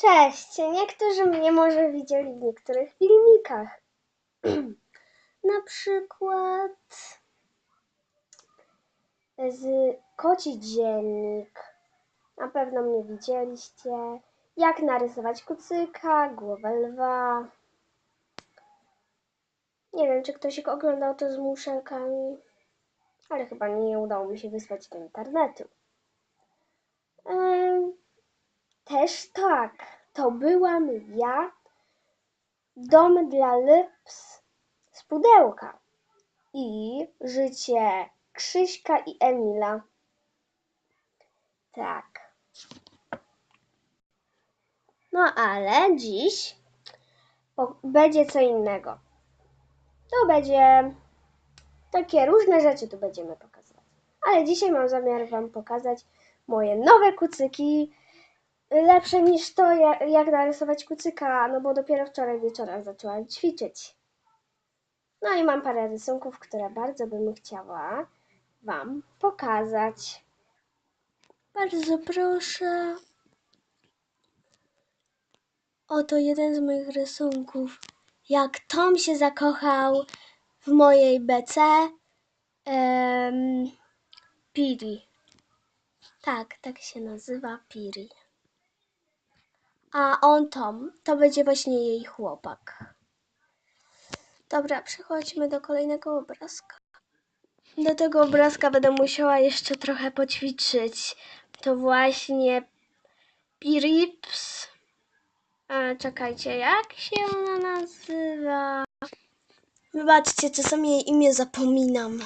Cześć! Niektórzy mnie może widzieli w niektórych filmikach. Na przykład z Koci Dziennik. Na pewno mnie widzieliście. Jak narysować kucyka, głowę lwa. Nie wiem, czy ktoś oglądał to z muszelkami, ale chyba nie udało mi się wysłać do internetu. Też tak, to byłam ja. Dom dla lips z pudełka. I życie Krzyśka i Emila. Tak. No ale dziś będzie co innego. To będzie takie różne rzeczy tu będziemy pokazywać. Ale dzisiaj mam zamiar Wam pokazać moje nowe kucyki. Lepsze niż to, jak, narysować kucyka, no bo dopiero wczoraj wieczorem zaczęłam ćwiczyć. No i mam parę rysunków, które bardzo bym chciała Wam pokazać. Bardzo proszę. Oto jeden z moich rysunków. Jak Tom się zakochał w mojej BC. Um, Piri. Tak, tak się nazywa Piri. A on Tom, to będzie właśnie jej chłopak. Dobra, przechodźmy do kolejnego obrazka. Do tego obrazka będę musiała jeszcze trochę poćwiczyć. To właśnie Pirips. E, czekajcie, jak się ona nazywa? Wybaczcie, czasami jej imię zapominam.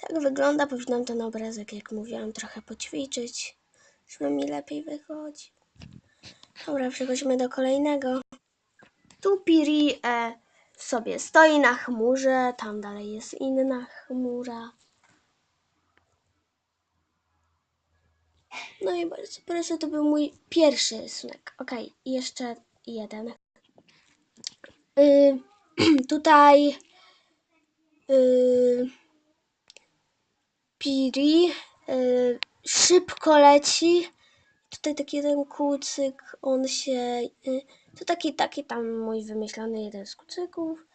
Tak wygląda, powinnam ten obrazek, jak mówiłam, trochę poćwiczyć, żeby mi lepiej wychodzi. Dobra, przechodźmy do kolejnego. Tu Piri e, sobie stoi na chmurze, tam dalej jest inna chmura. No i bardzo proszę, to był mój pierwszy rysunek. I jeszcze jeden. Y, tutaj y, Piri y, szybko leci. Tutaj taki jeden kucyk, on się. Y, to taki, taki tam mój wymyślony jeden z kucyków.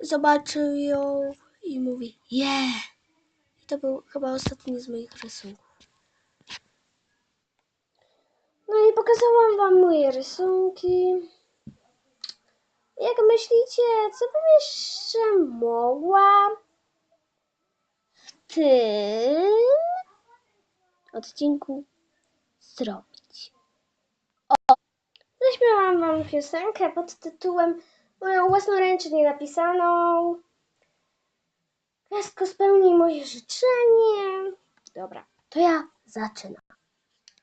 Zobaczył ją i mówi: Yeah! I to był chyba ostatni z moich rysunków. No i pokazałam wam moje rysunki. Jak myślicie, co bym jeszcze mogła w tym odcinku zrobić? O, zaśpiewałam wam piosenkę pod tytułem moją własnoręcznie napisaną Gwiazdko spełnij moje życzenie. Dobra, to ja zaczynam.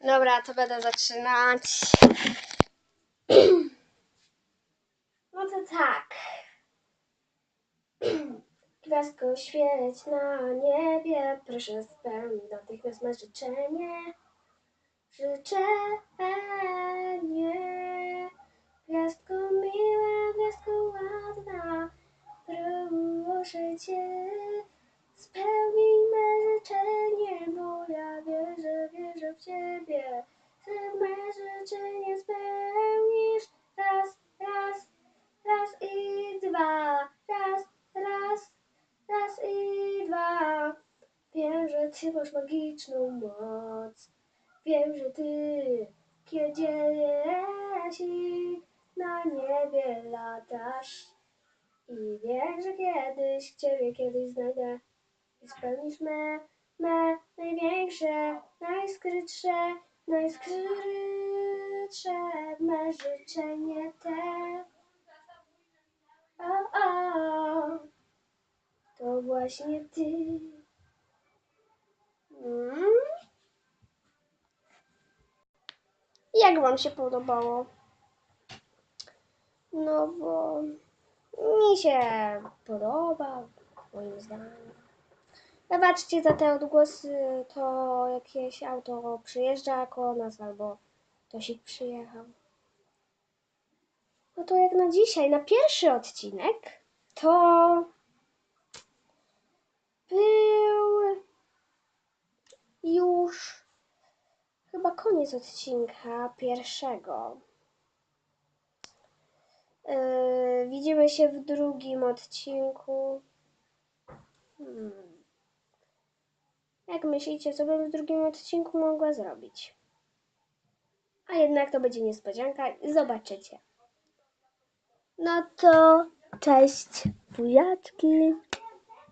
Dobra, to będę zaczynać. No to tak. Gwiazdko świeć na niebie, proszę spełnij natychmiast me życzenie. Życzenie. Gwiazdko miła, gwiazdko ładna, proszę Cię, spełnij me życzenie, bo ja wierzę, wierzę w Ciebie. Ty me życzenie spełnisz raz, raz, raz i dwa, raz, raz, raz i dwa. Że Ty masz magiczną moc. Wiem, że Ty, kiedy dzieci na niebie latasz. I wiem, że kiedyś Ciebie kiedyś znajdę i spełnisz me, me największe, najskrytsze, najskrytsze me życzenie te. O, o, to właśnie Ty. Mm. Jak Wam się podobało? No bo mi się podoba, moim zdaniem. Wybaczcie za te odgłosy, to jakieś auto przyjeżdża koło nas albo ktoś przyjechał. No to jak na dzisiaj, na pierwszy odcinek, to był już chyba koniec odcinka pierwszego. Yy, widzimy się w drugim odcinku. Hmm. Jak myślicie, co bym w drugim odcinku mogła zrobić? A jednak to będzie niespodzianka. Zobaczycie. No to cześć, bujaczki.